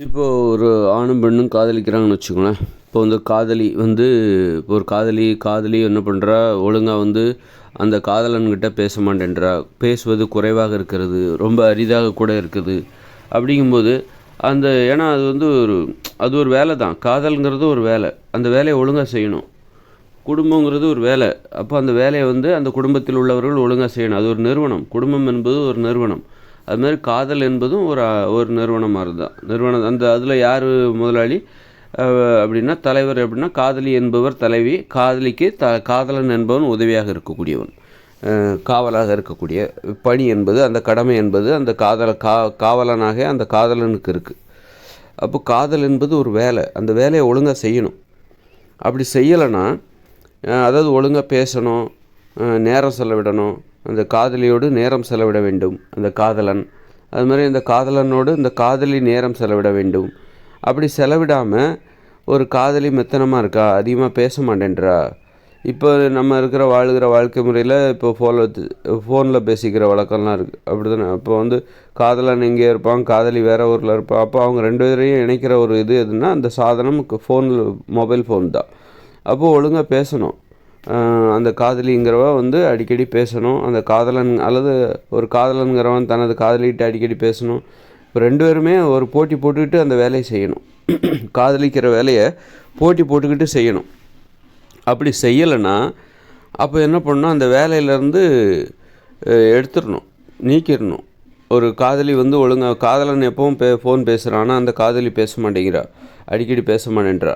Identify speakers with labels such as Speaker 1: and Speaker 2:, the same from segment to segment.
Speaker 1: இப்போ ஒரு ஆணும் பெண்ணும் காதலிக்கிறாங்கன்னு வச்சுக்கோங்களேன். இப்போ வந்து காதலி வந்து இப்போ ஒரு காதலி காதலி என்ன பண்ணுறா ஒழுங்காக வந்து அந்த காதலன்கிட்ட பேச மாட்டேன்றா. பேசுவது குறைவாக இருக்கிறது ரொம்ப அரிதாக கூட இருக்குது. அப்படிங்கும்போது அந்த ஏன்னா அது வந்து ஒரு அது ஒரு வேலை தான். காதல்ங்கிறது ஒரு வேலை. அந்த வேலையை ஒழுங்காக செய்யணும். குடும்பங்கிறது ஒரு வேலை. அப்போ அந்த வேலையை வந்து அந்த குடும்பத்தில் உள்ளவர்கள் ஒழுங்காக செய்யணும். அது ஒரு நிறுவனம். குடும்பம் என்பது ஒரு நிறுவனம். அது மாதிரி காதல் என்பதும் ஒரு ஒரு நிறுவனம் மாதிரி தான் நிறுவனம் அந்த அதில் யார் முதலாளி? அப்படின்னா தலைவர் அப்படின்னா காதலி என்பவர் தலைவி காதலிக்கு த காதலன் என்பவன் உதவியாக இருக்கக்கூடியவன். காவலாக இருக்கக்கூடிய பணி என்பது அந்த கடமை என்பது அந்த காதல கா காவலனாக அந்த காதலனுக்கு இருக்குது அப்போ காதல் என்பது ஒரு வேலை. அந்த வேலையை ஒழுங்காக செய்யணும். அப்படி செய்யலைன்னா அதாவது ஒழுங்காக பேசணும் நேரம் செலவிடணும் அந்த காதலியோடு நேரம் செலவிட வேண்டும். அந்த காதலன். அது மாதிரி இந்த காதலனோடு இந்த காதலி நேரம் செலவிட வேண்டும். அப்படி செலவிடாமல் ஒரு காதலி மெத்தனமாக இருக்கா? அதிகமாக பேச மாட்டேன்றா? இப்போ நம்ம இருக்கிற வாழ்கிற வாழ்க்கை முறையில் இப்போ ஃபோனில் ஃபோனில் பேசிக்கிற வழக்கம்லாம் இருக்குது அப்படி தானே அப்போ வந்து காதலன் எங்கே இருப்பான் காதலி வேறு ஊரில் இருப்பான் அப்போ அவங்க ரெண்டு பேரையும் இணைக்கிற ஒரு இது எதுனா அந்த சாதனம் ஃபோனில் மொபைல் ஃபோன் தான். அப்போது ஒழுங்காக பேசணும். அந்த காதலிங்கிறவ வந்து அடிக்கடி பேசணும். அந்த காதலன் அல்லது ஒரு காதலன்கிறவன் தனது காதலிகிட்ட அடிக்கடி பேசணும். இப்போ ரெண்டு பேருமே ஒரு போட்டி போட்டுக்கிட்டு அந்த வேலையை செய்யணும். காதலிக்கிற வேலையை போட்டி போட்டுக்கிட்டு செய்யணும். அப்படி செய்யலைன்னா அப்போ என்ன பண்ணணும்? அந்த வேலையிலேருந்து எடுத்துடணும். நீக்கிடணும். ஒரு காதலி வந்து ஒழுங்காக காதலன் எப்பவும் பே ஃபோன் பேசுகிறான்னா அந்த காதலி பேச மாட்டேங்கிறா. அடிக்கடி பேச மாட்டேன்றா.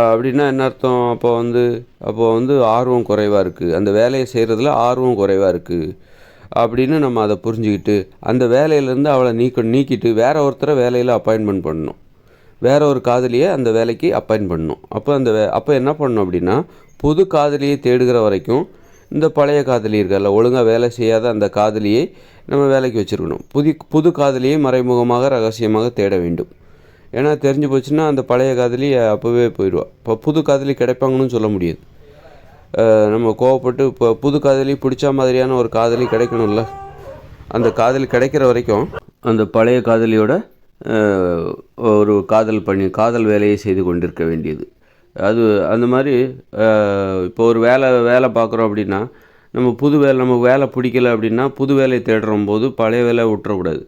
Speaker 1: அப்படின்னா என்ன அர்த்தம்? அப்போ வந்து அப்போ வந்து ஆர்வம் குறைவாக இருக்குது அந்த வேலையை செய்கிறதுல ஆர்வம் குறைவாக இருக்குது அப்படின்னு நம்ம அதை புரிஞ்சுக்கிட்டு அந்த வேலையிலேருந்து அவளை நீக்க நீக்கிட்டு வேற ஒருத்தரை வேலையில் அப்பாயின்மெண்ட் பண்ணணும். வேற ஒரு காதலியை அந்த வேலைக்கு அப்பாயின் பண்ணணும். அப்போ அந்த வே அப்போ என்ன பண்ணணும் அப்படின்னா புது காதலியை தேடுகிற வரைக்கும் இந்த பழைய காதலி இருக்கல ஒழுங்காக வேலை செய்யாத அந்த காதலியை நம்ம வேலைக்கு வச்சுருக்கணும். புதி புது காதலியை மறைமுகமாக ரகசியமாக தேட வேண்டும். ஏன்னா தெரிஞ்சு போச்சுன்னா அந்த பழைய காதலி அப்போவே போயிடுவா. இப்போ புது காதலி கிடைப்பாங்கன்னு சொல்ல முடியாது. நம்ம கோவப்பட்டு இப்போ புது காதலி பிடிச்ச மாதிரியான ஒரு காதலி கிடைக்கணும்ல. அந்த காதலி கிடைக்கிற வரைக்கும் அந்த பழைய காதலியோட ஒரு காதல் பண்ணி காதல் வேலையை செய்து கொண்டிருக்க வேண்டியது. அது அந்த மாதிரி இப்போ ஒரு வேலை வேலை பார்க்குறோம் அப்படின்னா நம்ம புது வேலை நமக்கு வேலை பிடிக்கல அப்படின்னா புது வேலையை தேடுறோம் போது பழைய வேலையை விட்டுறக்கூடாது.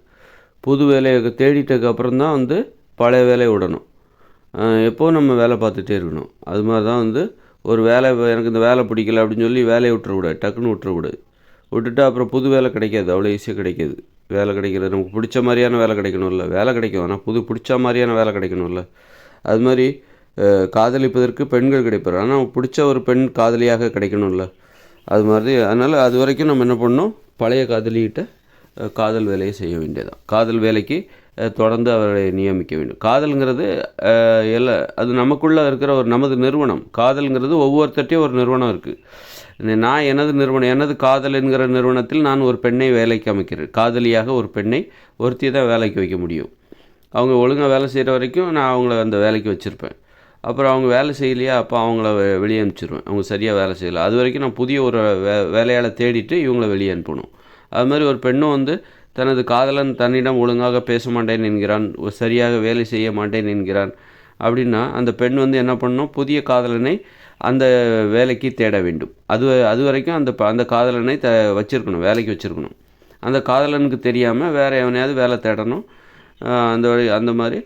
Speaker 1: புது வேலையை தேடிட்டதுக்கு அப்புறம் தான் வந்து பழைய வேலையை விடணும். எப்போவும் நம்ம வேலை பார்த்துட்டே இருக்கணும். அது மாதிரி தான் வந்து ஒரு வேலை எனக்கு இந்த வேலை பிடிக்கல அப்படின்னு சொல்லி வேலையை விட்டுறக்கூடாது. டக்குன்னு விட்டுறக்கூடாது. விட்டுட்டு அப்புறம் புது வேலை கிடைக்காது. அவ்வளோ ஈஸியாக கிடைக்காது. வேலை கிடைக்கிறது நமக்கு பிடிச்ச மாதிரியான வேலை கிடைக்கணும்ல. வேலை கிடைக்கும். ஆனால் புது பிடிச்ச மாதிரியான வேலை கிடைக்கணும்ல. அது மாதிரி காதலிப்பதற்கு பெண்கள் கிடைப்பார். ஆனால் நமக்கு பிடிச்ச ஒரு பெண் காதலியாக கிடைக்கணும்ல. அது மாதிரி அதனால் அது வரைக்கும் நம்ம என்ன பண்ணணும்? பழைய காதலிகிட்ட காதல் வேலையை செய்ய வேண்டியதான் காதல் வேலைக்கு தொடர்ந்து அவரை நியமிக்க வேண்டும். காதல்ங்கிறது எல்லா அது நமக்குள்ளே இருக்கிற ஒரு நமது நிறுவனம். காதல்ங்கிறது ஒவ்வொருத்தட்டையும் ஒரு நிறுவனம் இருக்குது நான் எனது நிறுவனம் எனது காதல் என்கிற நிறுவனத்தில் நான் ஒரு பெண்ணை வேலைக்கு அமைக்கிறேன். காதலியாக ஒரு பெண்ணை ஒருத்தியை தான் வேலைக்கு வைக்க முடியும். அவங்க ஒழுங்காக வேலை செய்கிற வரைக்கும் நான் அவங்கள அந்த வேலைக்கு வச்சுருப்பேன். அப்புறம் அவங்க வேலை செய்யலையா அப்போ அவங்கள வெளியே அனுப்பிச்சிடுவேன் அவங்க சரியாக வேலை செய்யலை. அது வரைக்கும் நான் புதிய ஒரு வே வேலையால் தேடிட்டு இவங்கள வெளியே அனுப்பணும். அது மாதிரி ஒரு பெண்ணும் வந்து தனது காதலன் தன்னிடம் ஒழுங்காக பேச மாட்டேன் என்கிறான் சரியாக வேலை செய்ய மாட்டேன் என்கிறான். அப்படின்னா அந்த பெண் வந்து என்ன பண்ணணும் புதிய காதலனை அந்த வேலைக்கு தேட வேண்டும். அது அது வரைக்கும் அந்த ப- அந்த காதலனை த வச்சுருக்கணும் வேலைக்கு வச்சுருக்கணும். அந்த காதலனுக்கு தெரியாமல் வேறு எவனையாவது வேலை தேடணும். அந்த வழி அந்த மாதிரி.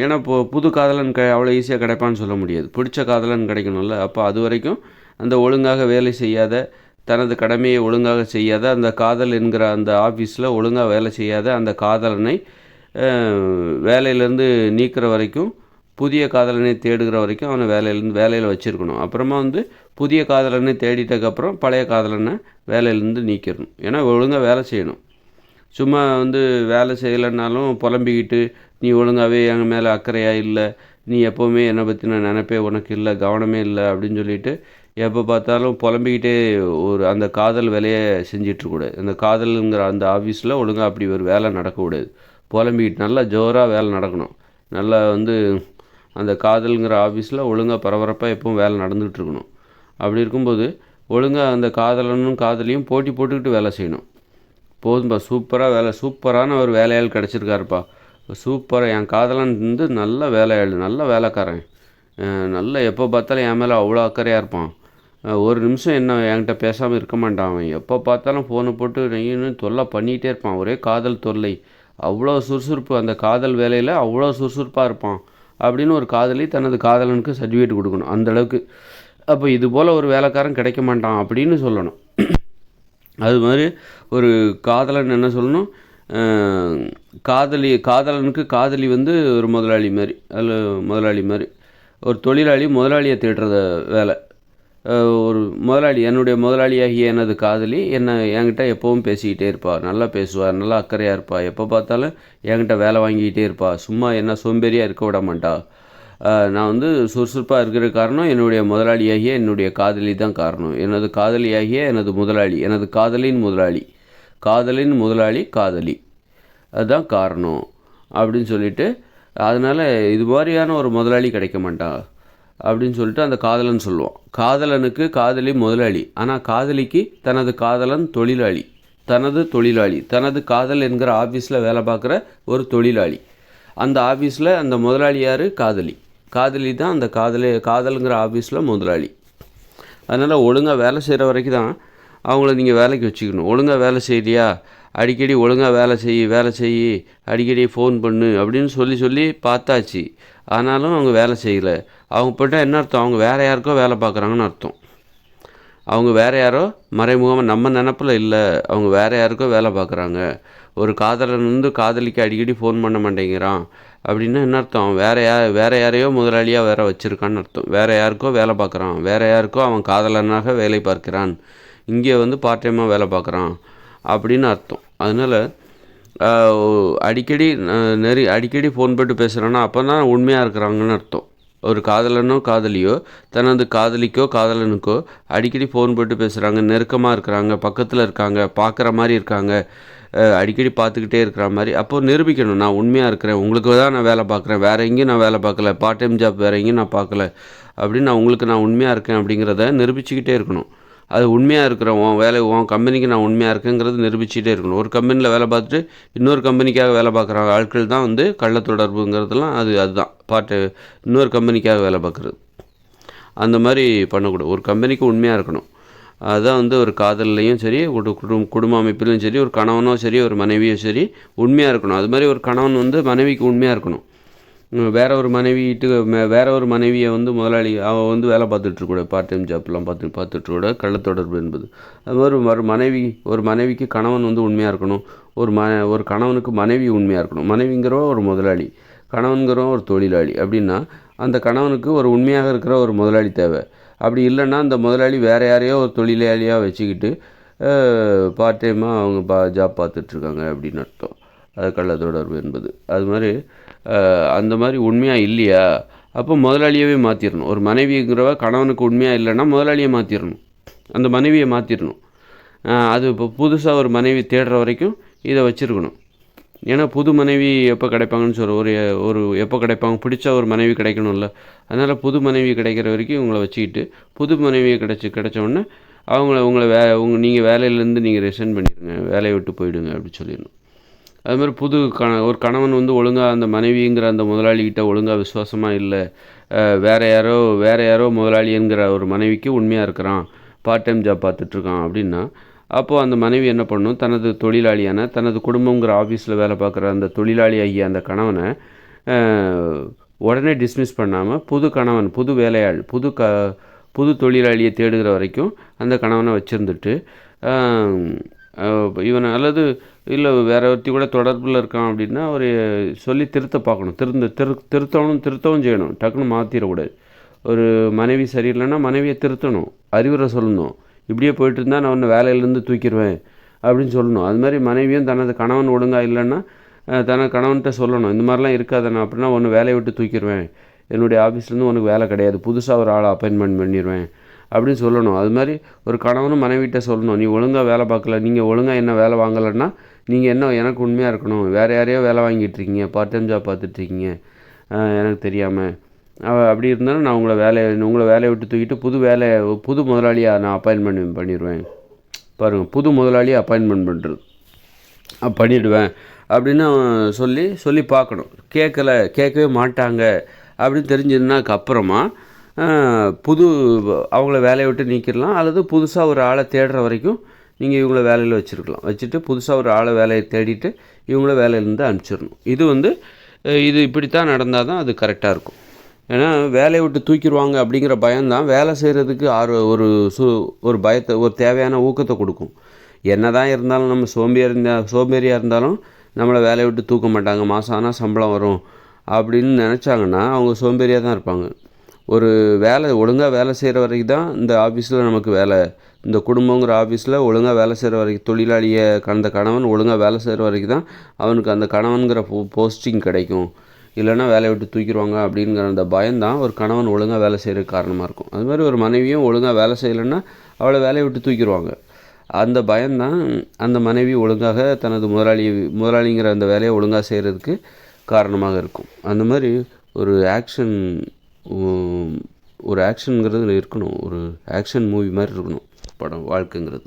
Speaker 1: ஏன்னா இப்போ புது காதலன் க அவ்வளோ ஈஸியாக கிடைப்பான்னு சொல்ல முடியாது. பிடிச்ச காதலன் கிடைக்கணும்ல. அப்போ அது வரைக்கும் அந்த ஒழுங்காக வேலை செய்யாத தனது கடமையை ஒழுங்காக செய்யாத அந்த காதல் என்கிற அந்த ஆஃபீஸில் ஒழுங்காக வேலை செய்யாத அந்த காதலனை வேலையிலேருந்து நீக்கிற வரைக்கும் புதிய காதலனை தேடுகிற வரைக்கும் அவனை வேலையிலேருந்து வேலையில் வச்சுருக்கணும். அப்புறமா வந்து புதிய காதலனை தேடிட்டதுக்கப்புறம் பழைய காதலனை வேலையிலேருந்து நீக்கிடணும். ஏன்னா ஒழுங்காக வேலை செய்யணும். சும்மா வந்து வேலை செய்யலைன்னாலும் புலம்பிக்கிட்டு நீ ஒழுங்காகவே எங்கள் மேலே அக்கறையாக இல்லை. நீ எப்போவுமே என்னை பற்றின நினைப்பே உனக்கு இல்லை கவனமே இல்லை அப்படின்னு சொல்லிட்டு எப்போ பார்த்தாலும் புலம்பிக்கிட்டே ஒரு அந்த காதல் வேலையை செஞ்சிட்ருக்கூடாது. அந்த காதலுங்கிற அந்த ஆஃபீஸில் ஒழுங்காக அப்படி ஒரு வேலை நடக்கக்கூடாது. புலம்பிக்கிட்டு நல்லா ஜோராக வேலை நடக்கணும். நல்லா வந்து அந்த காதலுங்கிற ஆஃபீஸில் ஒழுங்காக பரபரப்பாக எப்பவும் வேலை நடந்துகிட்ருக்கணும். அப்படி இருக்கும்போது ஒழுங்காக அந்த காதலனும் காதலியும் போட்டி போட்டுக்கிட்டு வேலை செய்யணும். போதும்பா சூப்பராக வேலை சூப்பரான ஒரு வேலையாள் கிடச்சிருக்காருப்பா. சூப்பராக என் காதலன் வந்து நல்ல வேலையாள் நல்ல வேலைக்காரன். நல்லா நல்ல எப்போ பார்த்தாலும் என் மேலே அவ்வளோ அக்கறையாக இருப்பான். ஒரு நிமிஷம் என்ன என்கிட்ட பேசாமல் இருக்க மாட்டான் அவன். எப்போ பார்த்தாலும் ஃபோனை போட்டு நெய்னு தொல்லை பண்ணிகிட்டே இருப்பான். ஒரே காதல் தொல்லை. அவ்வளோ சுறுசுறுப்பு. அந்த காதல் வேலையில் அவ்வளோ சுறுசுறுப்பாக இருப்பான். அப்படின்னு ஒரு காதலி தனது காதலனுக்கு சர்டிஃபிகேட் கொடுக்கணும். அந்த அளவுக்கு. அப்போ இது போல் ஒரு வேலைக்காரன் கிடைக்க மாட்டான் அப்படின்னு சொல்லணும். அது மாதிரி ஒரு காதலன் என்ன சொல்லணும்? காதலி காதலனுக்கு காதலி வந்து ஒரு முதலாளி மாதிரி. அதில் முதலாளி மாதிரி. ஒரு தொழிலாளி முதலாளியை தேடுறத வேலை. ஒரு முதலாளி என்னுடைய முதலாளியாகிய எனது காதலி என்னை என்கிட்ட எப்போவும் பேசிக்கிட்டே இருப்பாள் நல்லா பேசுவார் நல்லா அக்கறையாக இருப்பாள் எப்போ பார்த்தாலும் என்கிட்ட வேலை வாங்கிக்கிட்டே இருப்பாள் சும்மா என்ன சோம்பேறியாக இருக்க விட மாட்டா. நான் வந்து சுறுசுறுப்பாக இருக்கிற காரணம் என்னுடைய முதலாளியாகிய என்னுடைய காதலி தான் காரணம். எனது காதலியாகிய எனது முதலாளி எனது காதலின் முதலாளி. காதலின் முதலாளி காதலி. அதுதான் காரணம். அப்படின்னு சொல்லிட்டு அதனால் இது மாதிரியான ஒரு முதலாளி கிடைக்க மாட்டா. அப்படின்னு சொல்லிட்டு அந்த காதலன் சொல்லுவோம் காதலனுக்கு காதலி முதலாளி. ஆனால் காதலிக்கு தனது காதலன் தொழிலாளி. தனது தொழிலாளி. தனது காதல் என்கிற ஆஃபீஸில் வேலை பார்க்குற ஒரு தொழிலாளி. அந்த ஆஃபீஸில் அந்த முதலாளி யார்? காதலி. காதலி தான் அந்த காதலி காதலுங்கிற ஆஃபீஸில் முதலாளி. அதனால் ஒழுங்காக வேலை செய்கிற வரைக்கும் தான் அவங்கள நீங்கள் வேலைக்கு வச்சுக்கணும். ஒழுங்காக வேலை செய்யலையா அடிக்கடி ஒழுங்காக வேலை செய் வேலை செய் அடிக்கடி ஃபோன் பண்ணு அப்படின்னு சொல்லி சொல்லி பார்த்தாச்சு. ஆனாலும் அவங்க வேலை செய்யலை. அவங்க போட்டால் என்ன அர்த்தம்? அவங்க வேறு யாருக்கோ வேலை பார்க்குறாங்கன்னு அர்த்தம். அவங்க வேறு யாரோ மறைமுகமாக நம்ம நினப்பில் இல்லை. அவங்க வேறு யாருக்கோ வேலை பார்க்குறாங்க. ஒரு காதலன் வந்து காதலிக்கு அடிக்கடி ஃபோன் பண்ண மாட்டேங்கிறான். அப்படின்னா என்ன அர்த்தம்? அவன் வேறு யா வேறு யாரையோ முதலாளியாக வேற வச்சுருக்கான்னு அர்த்தம். வேறு யாருக்கோ வேலை பார்க்குறான். வேறு யாருக்கோ அவன் காதலனாக வேலை பார்க்கிறான். இங்கே வந்து பார்ட் டைமாக வேலை பார்க்குறான். அப்படின்னு அர்த்தம். அதனால் அடிக்கடி நெறி அடிக்கடி ஃபோன் போட்டு பேசுகிறான்னா அப்போ தான் உண்மையாக இருக்கிறாங்கன்னு அர்த்தம். ஒரு காதலனோ காதலியோ தனது காதலிக்கோ காதலனுக்கோ அடிக்கடி ஃபோன் போட்டு பேசுகிறாங்க நெருக்கமாக இருக்கிறாங்க பக்கத்தில் இருக்காங்க பார்க்குற மாதிரி இருக்காங்க அடிக்கடி பார்த்துக்கிட்டே இருக்கிற மாதிரி. அப்போ நிரூபிக்கணும் நான் உண்மையாக இருக்கிறேன் உங்களுக்கு தான் நான் வேலை பார்க்குறேன் வேறு எங்கேயும் நான் வேலை பார்க்கல பார்ட் டைம் ஜாப் வேறு எங்கேயும் நான் பார்க்கல அப்படின்னு நான் உங்களுக்கு நான் உண்மையாக இருக்கேன் அப்படிங்கிறத நிரூபிச்சுக்கிட்டே இருக்கணும். அது உண்மையாக இருக்கிறவன் வேலை உன் கம்பெனிக்கு நான் உண்மையாக இருக்கேங்கிறது நிரூபிச்சுட்டே இருக்கணும். ஒரு கம்பெனியில் வேலை பார்த்துட்டு இன்னொரு கம்பெனிக்காக வேலை பார்க்குற ஆட்கள் தான் வந்து கள்ள தொடர்புங்கிறதுலாம் அது அதுதான். பாட்டு இன்னொரு கம்பெனிக்காக வேலை பார்க்குறது. அந்த மாதிரி பண்ணக்கூடாது. ஒரு கம்பெனிக்கு உண்மையாக இருக்கணும். அதுதான் வந்து ஒரு காதல்லையும் சரி ஒரு குடும் குடும்ப அமைப்பிலையும் சரி ஒரு கணவனோ சரி ஒரு மனைவியோ சரி உண்மையாக இருக்கணும். அது மாதிரி ஒரு கணவன் வந்து மனைவிக்கு உண்மையாக இருக்கணும். வேற ஒரு மனைவிட்டு வேற ஒரு மனைவியை வந்து முதலாளி அவன் வந்து வேலை பார்த்துட்ருக்கூட பார்ட் டைம் ஜாப்லாம் பார்த்து பார்த்துட்ருக்கூட கள்ள கள்ளத்தொடர்பு என்பது. அது மாதிரி ஒரு மனைவி ஒரு மனைவிக்கு கணவன் வந்து உண்மையாக இருக்கணும். ஒரு ம ஒரு கணவனுக்கு மனைவி உண்மையாக இருக்கணும். மனைவிங்கிறவ ஒரு முதலாளி கணவன்கிறவன் ஒரு தொழிலாளி அப்படின்னா அந்த கணவனுக்கு ஒரு உண்மையாக இருக்கிற ஒரு முதலாளி தேவை. அப்படி இல்லைன்னா அந்த முதலாளி வேறு யாரையோ ஒரு தொழிலாளியாக வச்சுக்கிட்டு பார்ட் டைமாக அவங்க பா ஜாப் பார்த்துட்ருக்காங்க அப்படின்னு அர்த்தம். அது கள்ள தொடர்பு என்பது. அது மாதிரி அந்த மாதிரி உண்மையாக இல்லையா? அப்போ முதலாளியவே மாற்றிடணும் ஒரு மனைவிங்கிறவ கணவனுக்கு உண்மையாக இல்லைன்னா முதலாளியை மாற்றிடணும் அந்த மனைவியை மாற்றிடணும் அது இப்போ புதுசாக ஒரு மனைவி தேடுற வரைக்கும் இதை வச்சுருக்கணும். ஏன்னா புது மனைவி எப்போ கிடைப்பாங்கன்னு சொல்ல ஒரு ஒரு எப்போ கிடைப்பாங்க? பிடிச்ச ஒரு மனைவி கிடைக்கணும்ல. அதனால் புது மனைவி கிடைக்கிற வரைக்கும் உங்களை வச்சுக்கிட்டு புது மனைவி கிடச்சி கிடைச்ச அவங்கள உங்களை வே உங்கள் நீங்கள் வேலையிலேருந்து நீங்கள் ரிசைன் பண்ணிடுங்க வேலையை விட்டு போயிடுங்க அப்படி சொல்லிடணும். அது மாதிரி புது கண ஒரு கணவன் வந்து ஒழுங்காக அந்த மனைவிங்கிற அந்த முதலாளிகிட்ட ஒழுங்காக விசுவாசமாக இல்லை. வேறு யாரோ வேறு யாரோ முதலாளிங்கிற ஒரு மனைவிக்கு உண்மையாக இருக்கிறான். பார்ட் டைம் ஜாப் பார்த்துட்ருக்கான் அப்படின்னா அப்போது அந்த மனைவி என்ன பண்ணும்? தனது தொழிலாளியான தனது குடும்பங்கிற ஆஃபீஸில் வேலை பார்க்குற அந்த தொழிலாளி ஆகிய அந்த கணவனை உடனே டிஸ்மிஸ் பண்ணாமல் புது கணவன் புது வேலையாள் புது க புது தொழிலாளியை தேடுகிற வரைக்கும் அந்த கணவனை வச்சுருந்துட்டு இவனை அல்லது இல்லை வேற ஒருத்தி கூட தொடர்பில் இருக்கான் அப்படின்னா ஒரு சொல்லி திருத்த பார்க்கணும். திருந்த திரு திருத்தணும் திருத்தவும் செய்யணும். டக்குன்னு மாற்றிடக்கூடாது ஒரு மனைவி சரியில்லைன்னா மனைவியை திருத்தணும். அறிவுரை சொல்லணும். இப்படியே போயிட்டு இருந்தால் நான் ஒன்று வேலையிலேருந்து தூக்கிடுவேன் அப்படின்னு சொல்லணும். அது மாதிரி மனைவியும் தனது கணவன் ஒழுங்காக இல்லைன்னா தனது கணவன்கிட்ட சொல்லணும். இந்த மாதிரிலாம் இருக்காதண்ணா அப்படின்னா ஒன்று வேலையை விட்டு தூக்கிடுவேன். என்னுடைய ஆஃபீஸ்லேருந்து உனக்கு வேலை கிடையாது. புதுசாக ஒரு ஆளை அப்பாயின்மெண்ட் பண்ணிடுவேன். அப்படின்னு சொல்லணும். அது மாதிரி ஒரு கணவனும் மனைவிட்ட சொல்லணும். நீ ஒழுங்காக வேலை பார்க்கல. நீங்கள் ஒழுங்காக என்ன வேலை வாங்கலைன்னா நீங்கள் என்ன எனக்கு உண்மையாக இருக்கணும். வேறு யாரையோ வேலை வாங்கிட்டு இருக்கீங்க. பார்ட் டைம் ஜாப் பார்த்துட்ருக்கீங்க எனக்கு தெரியாமல் அப்படி இருந்தாலும் நான் உங்களை வேலையை உங்களை வேலையை விட்டு தூக்கிட்டு புது வேலை புது முதலாளியாக நான் அப்பாயின்மெண்ட் பண்ணிடுவேன் பாருங்கள் புது முதலாளியை அப்பாயின்மெண்ட் பண்ணுறது பண்ணிவிடுவேன் அப்படின்னு சொல்லி சொல்லி பார்க்கணும். கேட்கல கேட்கவே மாட்டாங்க. அப்படின்னு தெரிஞ்சதுனாக்கு அப்புறமா புது அவங்கள வேலையை விட்டு நீக்கிடலாம் அல்லது புதுசாக ஒரு ஆளை தேடுற வரைக்கும் நீங்கள் இவங்கள வேலையில் வச்சுருக்கலாம். வச்சுட்டு புதுசாக ஒரு ஆளை வேலையை தேடிட்டு இவங்கள வேலையிலேருந்து அனுப்பிச்சிடணும். இது வந்து இது இப்படி தான் நடந்தால் தான் அது கரெக்டாக இருக்கும். ஏன்னா வேலையை விட்டு தூக்கிடுவாங்க அப்படிங்கிற பயம்தான். வேலை செய்கிறதுக்கு ஆர்வ ஒரு சு ஒரு பயத்தை ஒரு தேவையான ஊக்கத்தை கொடுக்கும். என்ன தான் இருந்தாலும் நம்ம சோம்பேறி இருந்தால் சோம்பேறியாக இருந்தாலும் நம்மளை வேலையை விட்டு தூக்க மாட்டாங்க. மாதம் ஆனால் சம்பளம் வரும் அப்படின்னு நினச்சாங்கன்னா அவங்க சோம்பேறியாக தான் இருப்பாங்க. ஒரு வேலை ஒழுங்காக வேலை செய்கிற வரைக்கும் தான் இந்த ஆஃபீஸில் நமக்கு வேலை. இந்த குடும்பங்கிற ஆஃபீஸில் ஒழுங்காக வேலை செய்கிற வரைக்கும் தொழிலாளியை அந்த கணவன் ஒழுங்காக வேலை செய்கிற வரைக்கும் தான் அவனுக்கு அந்த கணவன்கிற போ போஸ்டிங் கிடைக்கும். இல்லைன்னா வேலையை விட்டு தூக்கிடுவாங்க அப்படிங்கிற அந்த பயம்தான் ஒரு கணவன் ஒழுங்காக வேலை செய்கிறதுக்கு காரணமாக இருக்கும். அது மாதிரி ஒரு மனைவியும் ஒழுங்காக வேலை செய்யலைன்னா அவளை வேலையை விட்டு தூக்கிடுவாங்க. அந்த பயம்தான் அந்த மனைவி ஒழுங்காக தனது முதலாளி முதலாளிங்கிற அந்த வேலையை ஒழுங்காக செய்கிறதுக்கு காரணமாக இருக்கும். அந்த மாதிரி ஒரு ஆக்ஷன் ஒரு ஆக்ஷனுங்கிறது இருக்கணும். ஒரு ஆக்ஷன் மூவி மாதிரி இருக்கணும். படம் வாழ்க்கைங்கிறது.